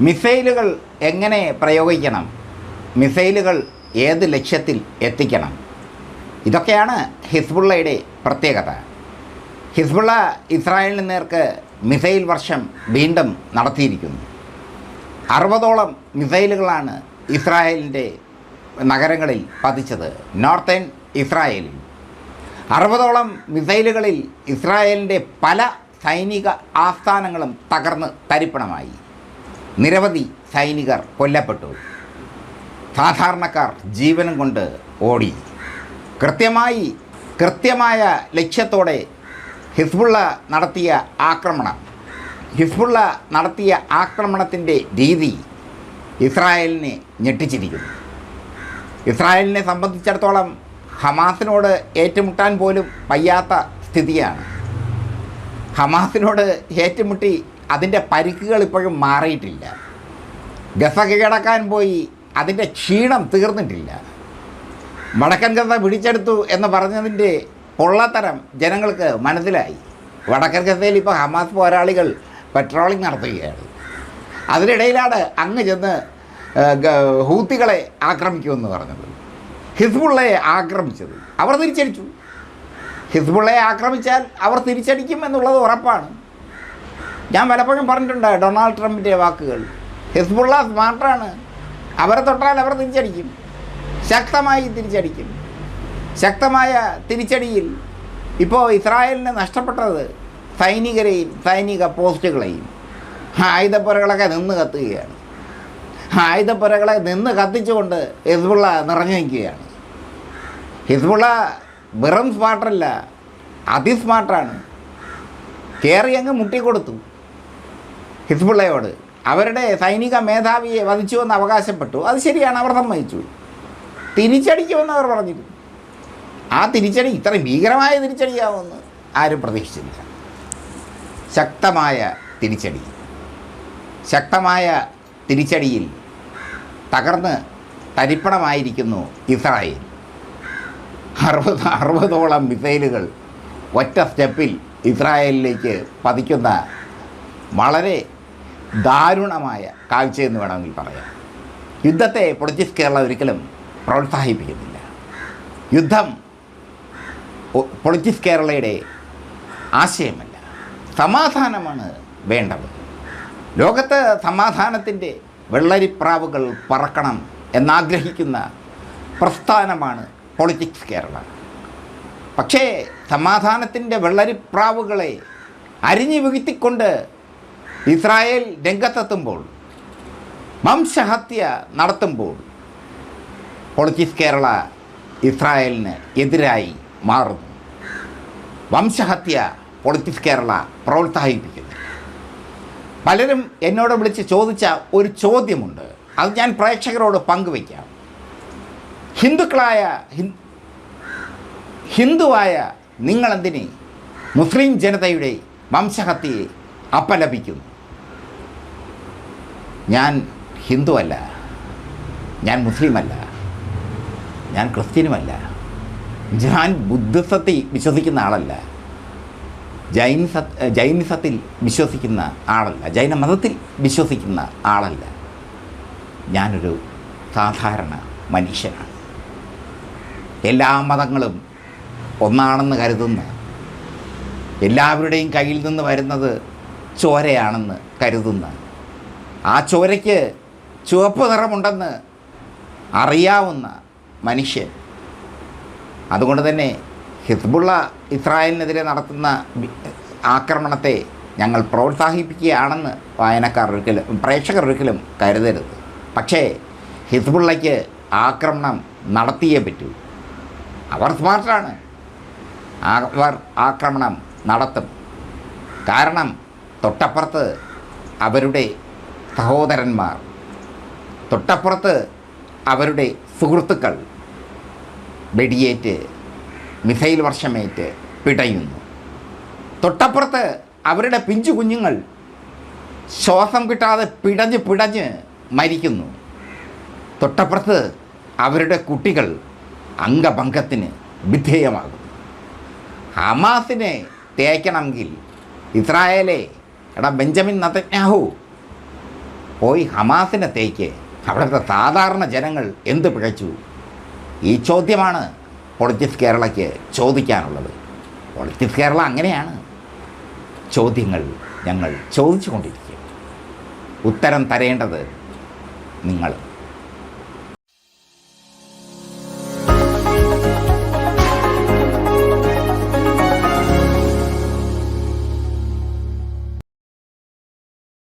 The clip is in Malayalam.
മിസൈലുകൾ എങ്ങനെ പ്രയോഗിക്കണം? മിസൈലുകൾ ഏത് ലക്ഷ്യത്തിൽ എത്തിക്കണം? ഇതൊക്കെയാണ് ഹിസ്ബുള്ളയുടെ പ്രത്യേകത. ഹിസ്ബുള്ള ഇസ്രായേലിന് നേർക്ക് മിസൈൽ വർഷം വീണ്ടും നടത്തിയിരിക്കുന്നു. അറുപതോളം മിസൈലുകളാണ് ഇസ്രായേലിന്റെ നഗരങ്ങളിൽ പതിച്ചത് നോർത്തേൺ ഇസ്രായേലിൽ. അറുപതോളം മിസൈലുകളിൽ ഇസ്രായേലിന്റെ പല സൈനിക ആസ്ഥാനങ്ങളും തകർന്ന് തരിപ്പണമായി. നിരവധി സൈനികർ കൊല്ലപ്പെട്ടു. സാധാരണക്കാർ ജീവനും കൊണ്ട് ഓടി. കൃത്യമായി കൃത്യമായ ലക്ഷ്യത്തോടെ ഹിസ്ബുള്ള നടത്തിയ ആക്രമണം. ഹിസ്ബുള്ള നടത്തിയ ആക്രമണത്തിന്റെ രീതി ഇസ്രായേലിനെ ഞെട്ടിച്ചിരിക്കുന്നു. ഇസ്രായേലിനെ സംബന്ധിച്ചിടത്തോളം ഹമാസിനോട് ഏറ്റുമുട്ടാൻ പോലും വയ്യാത്ത സ്ഥിതിയാണ്. ഹമാസിനോട് ഏറ്റുമുട്ടി അതിന്റെ പരിക്കുകൾ ഇപ്പോഴും മാറിയിട്ടില്ല. ഗസ കീഴടക്കാൻ പോയി അതിന്റെ ക്ഷീണം തീർന്നിട്ടില്ല. വടക്കൻ ഗസ പിടിച്ചെടുത്തു എന്ന് പറഞ്ഞതിന്റെ പൊള്ളത്തരം ജനങ്ങൾക്ക് മനസ്സിലായി. വടക്കൻ ഗസയിൽ ഇപ്പോൾ ഹമാസ് പോരാളികൾ പെട്രോളിംഗ് നടത്തുകയാണ്. അതിനിടയിലാണ് അങ്ങ് ചെന്ന് ഹൂത്തികളെ ആക്രമിക്കുമെന്ന് പറഞ്ഞത്. ഹിസ്ബുള്ളയെ ആക്രമിച്ചത്. അവർ തിരിച്ചടിച്ചു. ഹിസ്ബുള്ളയെ ആക്രമിച്ചാൽ അവർ തിരിച്ചടിക്കും എന്നുള്ളത് ഉറപ്പാണ്. ഞാൻ പലപ്പോഴും പറഞ്ഞിട്ടുണ്ട് ഡൊണാൾഡ് ട്രംപിന്റെ വാക്കുകൾ. ഹിസ്ബുള്ള സ്മാർട്ടാണ്. അവരെ തൊട്ടാൽ അവർ തിരിച്ചടിക്കും. ശക്തമായി തിരിച്ചടിക്കും. ശക്തമായ തിരിച്ചടിയിൽ ഇപ്പോൾ ഇസ്രായേലിന് നഷ്ടപ്പെട്ടത് സൈനികരെയും സൈനിക പോസ്റ്റുകളെയും. ആയുധപ്പുരകളൊക്കെ നിന്ന് കത്തുകയാണ്. ആയുധപ്പുരകളെ നിന്ന് കത്തിച്ചുകൊണ്ട് ഹിസ്ബുള്ള നിറഞ്ഞു നിൽക്കുകയാണ് ഹിസ്ബുള്ള വെറും സ്മാർട്ടല്ല അതിസ്മാർട്ടാണ് കയറി അങ്ങ് മുട്ടിക്കൊടുത്തു. ഹിസ്ബുള്ളയോട് അവരുടെ സൈനിക മേധാവിയെ വധിച്ചുവെന്ന് അവകാശപ്പെട്ടു. അത് ശരിയാണ് അവർ സമ്മതിച്ചു. തിരിച്ചടിക്കുമെന്ന് അവർ പറഞ്ഞിരുന്നു. ആ തിരിച്ചടി ഇത്രയും ഭീകരമായ തിരിച്ചടിയാവുമെന്ന് ആരും പ്രതീക്ഷിച്ചില്ല. ശക്തമായ തിരിച്ചടി. ശക്തമായ തിരിച്ചടിയിൽ തകർന്ന് തരിപ്പണമായിരിക്കുന്നു ഇസ്രായേൽ. അറുപത് അറുപതോളം മിസൈലുകൾ ഒറ്റ സ്റ്റെപ്പിൽ ഇസ്രായേലിലേക്ക് പതിക്കുന്ന വളരെ ദാരുണമായ കാഴ്ചയെന്ന് വേണമെങ്കിൽ പറയാം. യുദ്ധത്തെ പൊളിറ്റിക്സ് കേരള ഒരിക്കലും പ്രോത്സാഹിപ്പിക്കുന്നില്ല. യുദ്ധം പൊളിറ്റിക്സ് കേരളയുടെ ആശയമല്ല. സമാധാനമാണ് വേണ്ടത്. ലോകത്ത് സമാധാനത്തിന്റെ വെള്ളരിപ്രാവുകൾ പറക്കണം എന്നാഗ്രഹിക്കുന്ന പ്രസ്ഥാനമാണ് പൊളിറ്റിക്സ് കേരള. പക്ഷേ സമാധാനത്തിന്റെ വെള്ളരിപ്രാവുകളെ അരിഞ്ഞു വീഴ്ത്തിക്കൊണ്ട് ഇസ്രായേൽ രംഗത്തെത്തുമ്പോൾ വംശഹത്യ നടത്തുമ്പോൾ പൊളിറ്റിക്സ് കേരള ഇസ്രായേലിന് എതിരായി മാറുന്നു. വംശഹത്യ പൊളിറ്റിക്സ് കേരള പ്രോത്സാഹിപ്പിക്കുന്നു. പലരും എന്നോട് വിളിച്ച് ചോദിച്ച ഒരു ചോദ്യമുണ്ട്. അത് ഞാൻ പ്രേക്ഷകരോട് പങ്കുവയ്ക്കാം. ഹിന്ദുക്കളായ ഹിന്ദു ഹിന്ദുവായ നിങ്ങളെന്തിനെ മുസ്ലിം ജനതയുടെ വംശഹത്യയെ അപലപിക്കുന്നു? ഞാൻ ഹിന്ദുവല്ല. ഞാൻ മുസ്ലിമല്ല. ഞാൻ ക്രിസ്ത്യനുമല്ല. ഞാൻ ബുദ്ധിസത്തിൽ വിശ്വസിക്കുന്ന ആളല്ല. ജൈനിസ ജൈനിസത്തിൽ വിശ്വസിക്കുന്ന ആളല്ല. ജൈന മതത്തിൽ വിശ്വസിക്കുന്ന ആളല്ല. ഞാനൊരു സാധാരണ മനുഷ്യനാണ്. എല്ലാ മതങ്ങളും ഒന്നാണെന്ന് കരുതുന്ന എല്ലാവരുടെയും കയ്യിൽ നിന്ന് വരുന്നത് ചോരയാണെന്ന് കരുതുന്ന ആ ചോരയ്ക്ക് ചുവപ്പ് നിറമുണ്ടെന്ന് അറിയാവുന്ന മനുഷ്യൻ. അതുകൊണ്ട് തന്നെ ഹിസ്ബുള്ള ഇസ്രായേലിനെതിരെ നടത്തുന്ന ആക്രമണത്തെ ഞങ്ങൾ പ്രോത്സാഹിപ്പിക്കുകയാണെന്ന് വായനക്കാർ ഒരിക്കലും പ്രേക്ഷകർ ഒരിക്കലും കരുതരുത്. പക്ഷേ ഹിസ്ബുള്ളയ്ക്ക് ആക്രമണം നടത്തിയേ പറ്റൂ. അവർ സ്മാർട്ടാണ്. അവർ ആക്രമണം നടത്തും. കാരണം തൊട്ടപ്പുറത്ത് അവരുടെ സഹോദരന്മാർ. തൊട്ടപ്പുറത്ത് അവരുടെ സുഹൃത്തുക്കൾ വെടിയേറ്റ് മിസൈൽ വർഷമേറ്റ് പിടയുന്നു. തൊട്ടപ്പുറത്ത് അവരുടെ പിഞ്ചു കുഞ്ഞുങ്ങൾ ശ്വാസം കിട്ടാതെ പിടഞ്ഞ് പിടഞ്ഞ് മരിക്കുന്നു. തൊട്ടപ്പുറത്ത് അവരുടെ കുട്ടികൾ അംഗഭംഗത്തിന് വിധേയമാകുന്നു. ഹമാസിനെ തേക്കണമെങ്കിൽ ഇസ്രായേലെ എടാ ബെഞ്ചമിൻ നതന്യാഹു പോയി ഹമാസിനെ തേക്ക്. അവിടുത്തെ സാധാരണ ജനങ്ങൾ എന്ത് പിഴച്ചു? ഈ ചോദ്യമാണ് പൊളിറ്റിക്സ് കേരളയ്ക്ക് ചോദിക്കാനുള്ളത്. പൊളിറ്റിക്സ് കേരള അങ്ങനെയാണ്. ചോദ്യങ്ങൾ ഞങ്ങൾ ചോദിച്ചു കൊണ്ടിരിക്കും ഉത്തരം തരേണ്ടത് നിങ്ങൾ